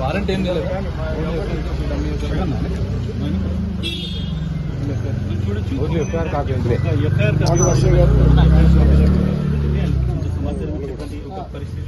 Warranty ఏం లేదు. Only FIR copy ఉంది. ఒక పరిస్థితి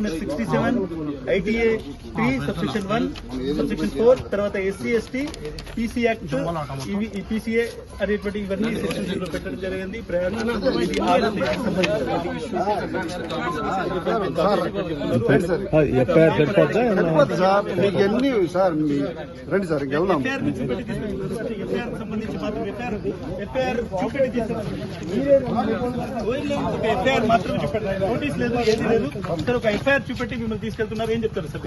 DNS sixty seven ITA three sub section one sub section four తర్వాత ఎస్సీ ఎస్టీ పీసీ యాక్ట్ ఇవి ఈ పీసీఏ అనేటువంటి ఇవన్నీ సెక్షన్స్లో పెట్టడం జరిగింది రండి సార్ వెళ్దాం ఎఫ్ఐఆర్ మాత్రం నోటీస్ లేదు ఏది లేదు సార్ ఒక ఎఫ్ఐఆర్ చూపెట్టి మిమ్మల్ని తీసుకెళ్తున్నారు. ఏం చెప్తారు సార్?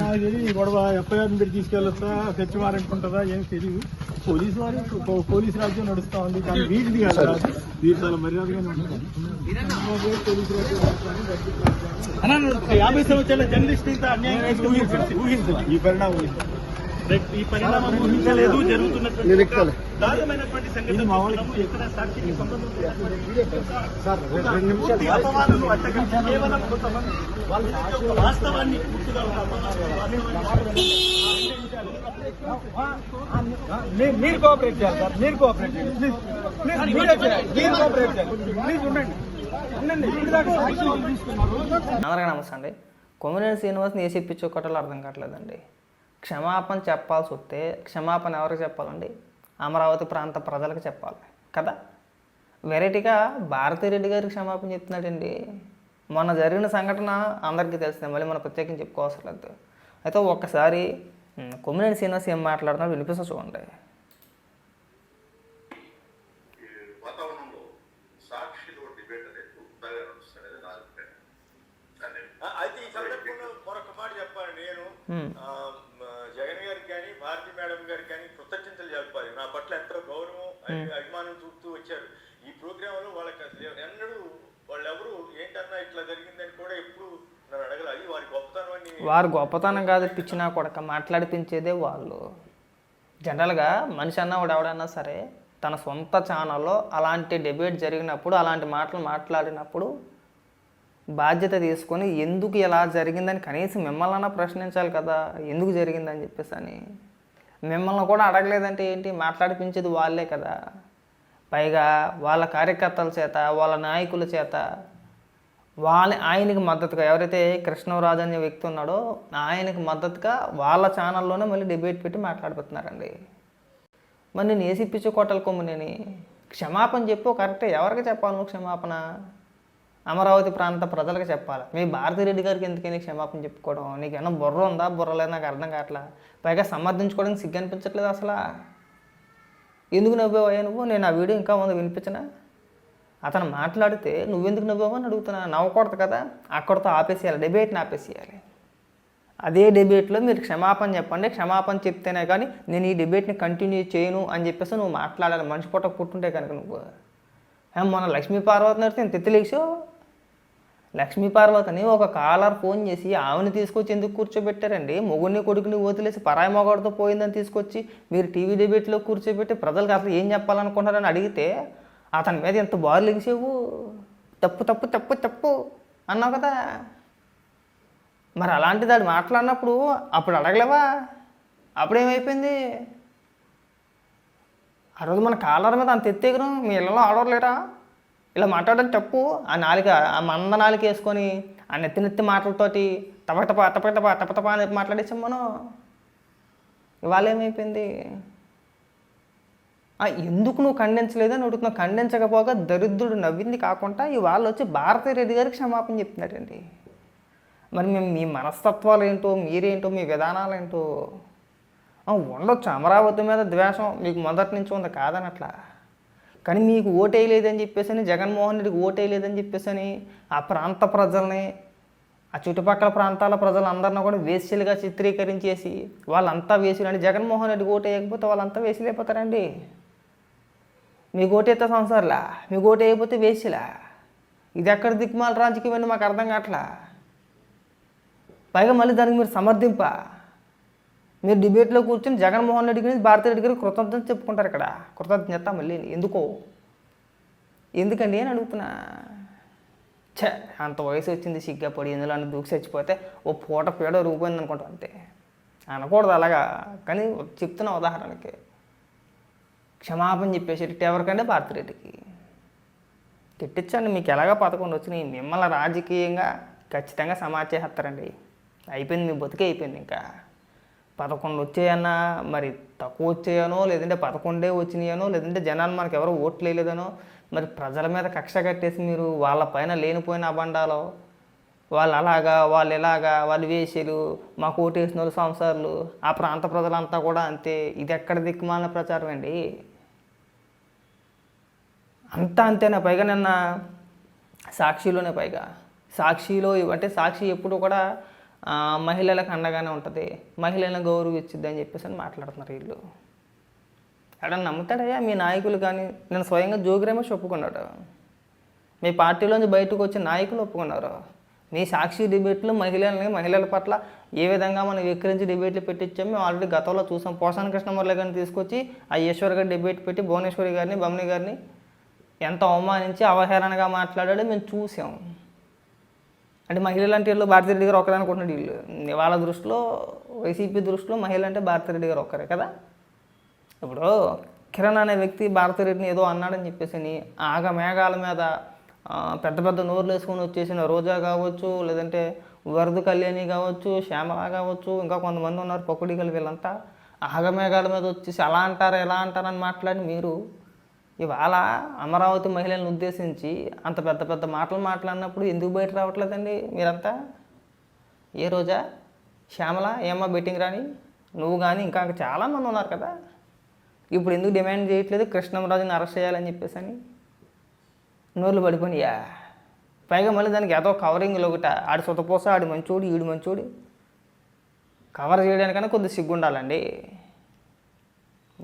నాకు తెలియదు గొడవ? ఎఫ్ఐఆర్ మీరు తీసుకెళ్ళొస్తా సెర్చ్ వారెంట్ ఉంటుందా? ఏం తెలియదు పోలీసు వారు పోలీసు రాజ్యం నడుస్తా ఉంది. కానీ వీటిది కాదు. వీరు చాలా మర్యాదగానే ఉంటుంది పోలీసు రాజ్యం యాభై సంవత్సరాల జర్నలిస్ట్ ఇంత అన్యాయం ఊహించాలి ఈ పరిణామం ఈ పరిణామం ఊహించలేదు జరుగుతున్నటువంటి. దారుణమైనటువంటి. ఎక్కడ సాక్షికి అపవాదులు కేవలం కొంతమంది వాళ్ళ వాస్తవాన్ని పూర్తిగా ఒక మీరు- కోఆపరేట్ చేయాలి సార్. మీరు కోఆపరేట్ చేయాలి. ప్లీజ్ ప్లీజ్ మీరే చేయాలి. మీరు కోఆపరేట్ చేయాలి. ప్లీజ్ ఉండండి. ఉండండి. అందరికీ నమస్తే అండి. కొమ్మినేని శ్రీనివాస్ని ఏ చెప్పించో కొట్టాలో అర్థం కావట్లేదండి. క్షమాపణ చెప్పాల్సి వస్తే క్షమాపణ ఎవరికి చెప్పాలండి? అమరావతి ప్రాంత ప్రజలకు చెప్పాలి కదా? వెరైటీగా భారతిరెడ్డి గారికి క్షమాపణ చెప్తున్నాడండి. మొన్న జరిగిన సంఘటన అందరికీ తెలిసిందే మళ్ళీ మనం ప్రత్యేకించి చెప్పుకోవసరం లేదు. అయితే ఒక్కసారి కొమ్మినేని శ్రీనివాస్ ఏం మాట్లాడుతున్నాడు వినిపిస్తా చూడండి. అయితే ఈ సందర్భంలో మరొక మాట చెప్పాలి నేను Hmm. ఆ, మ, జగన్ గారికి కానీ భారతి మేడం గారికి కానీ కృతజ్ఞతలు చెప్పాలి నా పట్ల ఎంతో గౌరవం అభి- అభిమానం చూపుతూ వచ్చారు ఈ ప్రోగ్రామ్లో వాళ్ళకి అసలు ఎన్నడూ వాళ్ళెవరు ఏంటన్నా ఇట్లా జరిగిందని కూడా ఎప్పుడు నన్ను అడగల. అది వారి గొప్పతనం వారు గొప్పతనం కాదు పిచ్చినా కొడక మాట్లాడిపించేదే వాళ్ళు. జనరల్గా మనిషి అన్నవాడు ఎవడన్నా సరే తన సొంత ఛానల్లో అలాంటి డిబేట్ జరిగినప్పుడు అలాంటి మాటలు మాట్లాడినప్పుడు బాధ్యత తీసుకొని ఎందుకు ఇలా జరిగిందని కనీసం మిమ్మల్ని ప్రశ్నించాలి కదా ఎందుకు జరిగిందని చెప్పేసి అని. మిమ్మల్ని కూడా అడగలేదంటే ఏంటి? మాట్లాడిపించేది వాళ్ళే కదా. పైగా వాళ్ళ కార్యకర్తల చేత వాళ్ళ నాయకుల చేత వాళ్ళ ఆయనకి మద్దతుగా ఎవరైతే కృష్ణరాజు అనే వ్యక్తి ఉన్నాడో ఆయనకి మద్దతుగా వాళ్ళ ఛానల్లోనే మళ్ళీ డిబేట్ పెట్టి మాట్లాడిపోతున్నారండి మరి నేను ఏసీ పిచ్చి కొట్టాలి కొమ్మునేని క్షమాపణ చెప్పు కరెక్టే ఎవరికి చెప్పాలి నువ్వు క్షమాపణ? అమరావతి ప్రాంత ప్రజలకు చెప్పాలి. మీ భారతిరెడ్డి గారికి ఎందుకని క్షమాపణ చెప్పుకోవడం? నీకేమన్నా బుర్ర ఉందా? బుర్ర నాకు అర్థం కావట్లా. పైగా సమర్థించుకోవడానికి సిగ్గు అనిపించట్లేదు అసలు. ఎందుకు నవ్వావయ్యా నువ్వు? నేను ఆ వీడియో ఇంకా ముందు వినిపించనా? అతను మాట్లాడితే నువ్వెందుకు నవ్వావు అని అడుగుతున్నా. నవ్వకూడదు కదా. అక్కడితో ఆపేసేయాలి. డిబేట్ని ఆపేసేయాలి. అదే డిబేట్లో మీరు క్షమాపణ చెప్పండి. క్షమాపణ చెప్తేనే కానీ నేను ఈ డిబేట్ని కంటిన్యూ చేయను అని చెప్పేసి నువ్వు మాట్లాడాలి. మనిషి పొట్ట పుట్టుంటే కనుక నువ్వు. మన మొన్న లక్ష్మీ పార్వతి నడితే నేను తెత్తిలేసావు లక్ష్మీ పార్వతిని ఒక కాలర్ ఫోన్ చేసి ఆమెను తీసుకొచ్చి ఎందుకు కూర్చోబెట్టారండి? మొగుడిని కొడుకుని వదిలేసి పరాయి మొగాడితో పోయిందని తీసుకొచ్చి మీరు టీవీ డిబేట్లో కూర్చోబెట్టి ప్రజలకు అసలు ఏం చెప్పాలనుకుంటారని అడిగితే అతని మీద ఎంత బారు ఎగిసేవు? తప్పు తప్పు తప్పు తప్పు అన్నావు కదా. మరి అలాంటి అది మాట్లాడినప్పుడు అప్పుడు అడగలేవా? అప్పుడేమైపోయింది? ఆ రోజు మన కాలర్ మీద అంత ఎత్తేగరం మీ ఇళ్ళలో ఆడవలేరా ఇలా మాట్లాడడం తప్పు. ఆ నాలుక ఆ మంద నాలుక వేసుకొని ఆ నెత్తి నెత్తి మాటలతోటి టపటప టపటప టపటప అని మాట్లాడేసాం మనం. ఇవాళ ఏమైపోయింది ఎందుకు నువ్వు ఖండించలేదని అడుగుతున్నావు ఖండించకపోగా దరిద్రుడు నవ్వింది కాకుండా ఇవాళ వచ్చి భారతీయ రెడ్డి గారికి క్షమాపణ చెప్తున్నాడండి మరి మేము మీ మనస్తత్వాలు ఏంటో మీరేంటో మీ విధానాలు ఏంటో ఉండొచ్చు. అమరావతి మీద ద్వేషం మీకు మొదటి నుంచి ఉంది కాదనట్లా. కానీ మీకు ఓటేయలేదని చెప్పేసి అని జగన్మోహన్ రెడ్డికి ఓటేయలేదని చెప్పేసి ఆ ప్రాంత ప్రజల్ని ఆ చుట్టుపక్కల ప్రాంతాల ప్రజలందరినీ కూడా వేసులుగా చిత్రీకరించేసి వాళ్ళంతా వేసులు అంటే జగన్మోహన్ రెడ్డికి ఓటేయకపోతే వాళ్ళంతా వేసులు మీకు ఓటేస్తే సంసార్లా? మీకు ఓటు అయిపోతే వేసిలా ఇది ఎక్కడ దిక్కుమాల రాజకీయం అని మాకు అర్థం కావట్లా? పైగా మళ్ళీ దానికి మీరు సమర్థింప? మీరు డిబేట్లో కూర్చొని జగన్మోహన్ రెడ్డి గురించి భారతీ రెడ్డి గారికి కృతజ్ఞత చెప్పుకుంటారు ఇక్కడ. కృతజ్ఞత మళ్ళీ ఎందుకో? ఎందుకండి అని అడుగుతున్నా. ఛే అంత వయసు వచ్చింది సిగ్గాపడి ఇందులో అని దూకి చచ్చిపోతే ఓ పూట పీడ రూపోయింది అనుకుంటా అంతే. అనకూడదు అలాగా. కానీ చెప్తున్నా ఉదాహరణకి. క్షమాపణ చెప్పేసి ఇటు ఎవరికంటే భారతిరెడ్డికి. తిట్టించండి మీకు ఎలాగ పథకం వచ్చినాయి. మిమ్మల్ని రాజకీయంగా ఖచ్చితంగా సమాచేస్తారండి అయిపోయింది మీ బతికే అయిపోయింది ఇంకా. పదకొండు వచ్చాయన్నా మరి తక్కువ వచ్చాయనో లేదంటే పదకొండే వచ్చినాయనో లేదంటే జనాలు మనకు ఎవరు ఓట్లు వేయలేదనో మరి ప్రజల మీద కక్ష కట్టేసి మీరు వాళ్ళ పైన లేనిపోయిన అబండాలో వాళ్ళు అలాగా వాళ్ళు ఇలాగా వాళ్ళు వేసేలు మాకు ఓటేసిన వాళ్ళు సంసారాలు ఆ ప్రాంత ప్రజలంతా కూడా అంతే. ఇది ఎక్కడ దిక్కుమాలిన ప్రచారం అండి అంతా అంతేనా? పైగా నిన్న సాక్షిలోనే పైగా. సాక్షిలో అంటే సాక్షి ఎప్పుడు కూడా మహిళలకు అండగానే ఉంటుంది. మహిళలను గౌరవించిద్ది అని చెప్పేసి అని మాట్లాడుతున్నారు వీళ్ళు. ఎక్కడ నమ్ముతాడయ్యా? మీ నాయకులు కానీ నేను స్వయంగా జోగిరేమో ఒప్పుకున్నాడు మీ పార్టీలోంచి బయటకు వచ్చిన నాయకులు ఒప్పుకున్నారు. మీ సాక్షి డిబేట్లు మహిళల్ని మహిళల పట్ల ఏ విధంగా మనం విక్రించి డిబేట్లు పెట్టించాం మేము ఆల్రెడీ గతంలో చూసాం. పోషణ కృష్ణమురళి గారిని తీసుకొచ్చి ఆ ఈశ్వర్ గారి డిబేట్ పెట్టి భువనేశ్వరి గారిని బమ్ని గారిని ఎంత అవమానించి అవహేళనగా మాట్లాడాడో మేము చూసాం. అంటే మహిళలు అంటే వీళ్ళు భారతిరెడ్డి గారు ఒకరే అనుకుంటున్నాడు వీళ్ళు. వాళ్ళ దృష్టిలో వైసీపీ దృష్టిలో మహిళ అంటే భారతిరెడ్డి గారు ఒకరే కదా? ఇప్పుడు కిరణ్ అనే వ్యక్తి భారతిరెడ్డిని ఏదో అన్నాడని చెప్పేసి అని ఆగ మేఘాల మీద పెద్ద పెద్ద నోర్లు వేసుకొని వచ్చేసిన రోజా కావచ్చు లేదంటే వరద కళ్యాణి కావచ్చు శ్యామల కావచ్చు ఇంకా కొంతమంది ఉన్నారు పొక్కుడిగలు వీళ్ళంతా ఆగమేఘాల మీద వచ్చేసి అలా అంటారు ఎలా అంటారని మాట్లాడి మీరు ఇవాళ అమరావతి మహిళలను ఉద్దేశించి అంత పెద్ద పెద్ద మాటలు మాట్లాడినప్పుడు ఎందుకు బయట రావట్లేదండి మీరంతా? ఏ రోజా? శ్యామల ఏమ్మా బెట్టింగ్ రాని నువ్వు కానీ ఇంకా చాలామంది ఉన్నారు కదా. ఇప్పుడు ఎందుకు డిమాండ్ చేయట్లేదు? కృష్ణంరాజుని అరెస్ట్ చేయాలని చెప్పేసి అని నోర్లు పడిపోయినాయా. పైగా మళ్ళీ దానికి ఏదో కవరింగ్ ఒకట. ఆడి సొతపోస ఆడి మంచోడు ఈడు మంచోడు. కవర్ చేయడానికన్నా కొద్దిగా సిగ్గుండాలండి.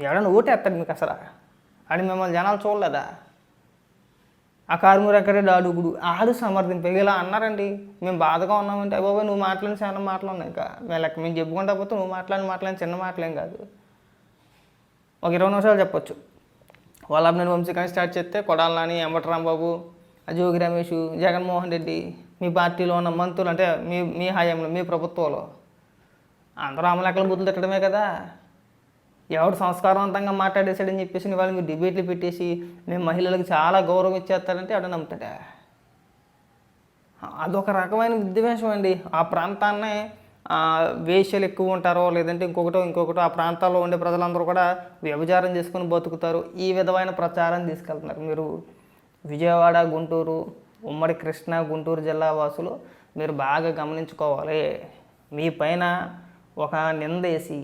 ఎవడన్నా ఓటేస్తాడు మీకు అసలు? ఆడి మిమ్మల్ని జనాలు చూడలేదా? ఆ కారుమూరు ఎక్కడే అడుగుడు ఆడు సమర్థింపు. ఇలా అన్నారండి. మేము బాధగా ఉన్నామంటే బాబాయ్ నువ్వు మాట్లాడిన చాలా మాటలు ఉన్నాయి ఇంకా. మేము లెక్క మేము చెప్పుకుంటా పోతే నువ్వు మాట్లాడిన మాట్లాడిన చిన్న మాటలేం కాదు. ఒక ఇరవై నిమిషాలు చెప్పొచ్చు. వల్లభనేని వంశీ కానీ స్టార్ట్ చేస్తే కొడాల నాని ఎంబటి రాంబాబు జోగి రమేష్ జగన్మోహన్ రెడ్డి మీ పార్టీలో ఉన్న మంత్రులు అంటే మీ మీ హయాంలో మీ ప్రభుత్వంలో. అందరూ అమలెక్కలు బుద్ధులు తిట్టడమే కదా. ఎవడు సంస్కారవంతంగా మాట్లాడేశాడని చెప్పేసి వాళ్ళు మీరు డిబేట్లు పెట్టేసి మేము మహిళలకు చాలా గౌరవం ఇచ్చేస్తారంటే ఎవడ నమ్ముతాడా? అదొక రకమైన విద్వేషం అండి. ఆ ప్రాంతాన్నే ఆ, ఎక్కువ ఉంటారో లేదంటే ఇంకొకటో ఇంకొకటో ఆ ప్రాంతాల్లో ఉండే ప్రజలందరూ కూడా వ్యభిచారం చేసుకుని బతుకుతారు. ఈ విధమైన ప్రచారం తీసుకెళ్తున్నారు. మీరు విజయవాడ గుంటూరు ఉమ్మడి కృష్ణా గుంటూరు జిల్లా వాసులు మీరు బాగా గమనించుకోవాలి. మీ పైన ఒక నిందేసి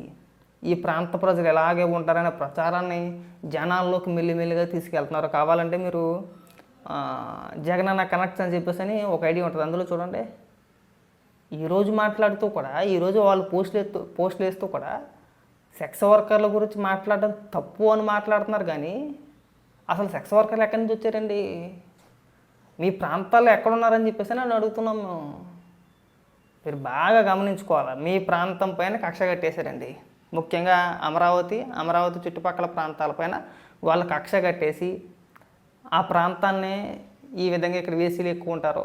ఈ ప్రాంత ప్రజలు ఎలాగే ఉంటారనే ప్రచారాన్ని జనాల్లోకి మెల్లిమెల్లిగా తీసుకెళ్తున్నారు. కావాలంటే మీరు జగనన్న కనెక్ట్స్ అని చెప్పేసి అని ఒక ఐడియా ఉంటుంది. అందులో చూడండి. ఈరోజు మాట్లాడుతూ కూడా ఈరోజు వాళ్ళు పోస్టులు ఎత్తు పోస్టులు వేస్తూ కూడా సెక్స్ వర్కర్ల గురించి మాట్లాడడం తప్పు అని మాట్లాడుతున్నారు కానీ అసలు సెక్స్ వర్కర్లు ఎక్కడి నుంచి వచ్చారండి? మీ ప్రాంతాల్లో ఎక్కడున్నారని చెప్పేసి నన్ను అడుగుతున్నాం. మేము మీరు బాగా గమనించుకోవాలి? మీ ప్రాంతం పైన కక్ష కట్టేశారండి. ముఖ్యంగా అమరావతి అమరావతి చుట్టుపక్కల ప్రాంతాలపైన వాళ్ళు కక్ష కట్టేసి ఆ ప్రాంతాన్ని ఈ విధంగా ఇక్కడ వేసీలు ఎక్కువ ఉంటారు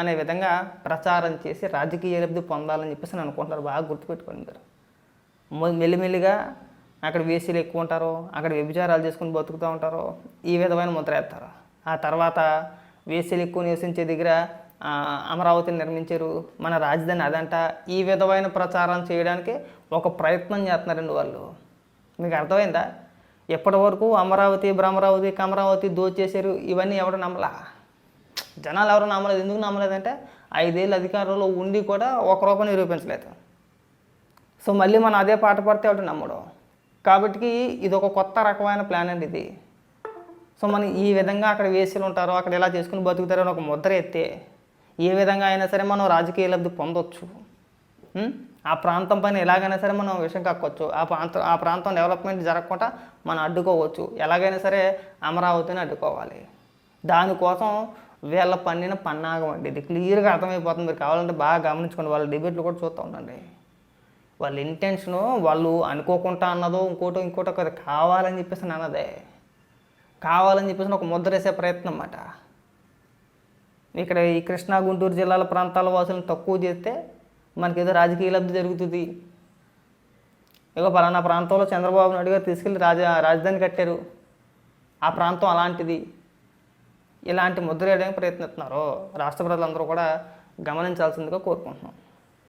అనే విధంగా ప్రచారం చేసి రాజకీయ లబ్ధి పొందాలని చెప్పేసి నేను అనుకుంటారు బాగా గుర్తుపెట్టుకోండి మీరు. మెల్లిమెల్లిగా అక్కడ వేసీలు ఎక్కువ ఉంటారు అక్కడ వ్యభిచారాలు చేసుకుని బతుకుతూ ఉంటారు ఈ విధమైన ముద్ర వేస్తారు. ఆ తర్వాత వేసీలు ఎక్కువ నివసించే దగ్గర అమరావతిని నిర్మించారు. మన రాజధాని అదంట. ఈ విధమైన ప్రచారం చేయడానికి ఒక ప్రయత్నం చేస్తున్నారండి వాళ్ళు. మీకు అర్థమైందా? ఎప్పటి వరకు అమరావతి భ్రమరావతి కమరావతి దోచేశారు? ఇవన్నీ ఎవరు నమ్మలా? జనాలు ఎవరు నమ్మలేదు. ఎందుకు నమ్మలేదంటే ఐదేళ్ళు అధికారంలో ఉండి కూడా ఒక రూపాయి నిరూపించలేదు. సో మళ్ళీ మనం అదే పాట పడితే ఒకటి నమ్మడం? కాబట్టి ఇది ఒక కొత్త రకమైన ప్లాన్ అండి ఇది. సో మనం ఈ విధంగా అక్కడ వేసులు ఉంటారో అక్కడ ఎలా చేసుకుని బతుకుతారో అని ఒక ముద్ర ఎత్తే ఏ విధంగా అయినా సరే మనం రాజకీయ లబ్ధి పొందొచ్చు. ఆ ప్రాంతం పైన ఎలాగైనా సరే మనం విషయం కక్కొచ్చు. ఆ ప్రాంతం ఆ ప్రాంతం డెవలప్మెంట్ జరగకుండా మనం అడ్డుకోవచ్చు. ఎలాగైనా సరే అమరావతిని అడ్డుకోవాలి. దానికోసం వీళ్ళ పన్నిన పన్నాగం అండి ఇది. క్లియర్గా అర్థమైపోతుంది. మీరు కావాలంటే బాగా గమనించుకోండి. వాళ్ళ డిబేట్లు కూడా చూస్తూ ఉండండి. వాళ్ళ ఇంటెన్షను వాళ్ళు అనుకోకుండా అన్నదో ఇంకోటో ఇంకోటో కదా. కావాలని చెప్పేసి అన్నదే. కావాలని చెప్పేసి ఒక ముద్ర వేసే ప్రయత్నం అన్నమాట. ఇక్కడ ఈ కృష్ణా గుంటూరు జిల్లాల ప్రాంతాల వాసులను తక్కువ చేస్తే మనకి ఏదో రాజకీయ లబ్ధి జరుగుతుంది. ఇగో పలానా ప్రాంతంలో చంద్రబాబు నాయుడు గారు తీసుకెళ్ళి రాజ రాజధాని కట్టారు. ఆ ప్రాంతం అలాంటిది. ఇలాంటి ముద్ర వేయడానికి ప్రయత్నిస్తున్నారు రాష్ట్ర ప్రజలందరూ కూడా గమనించాల్సిందిగా కోరుకుంటున్నాం.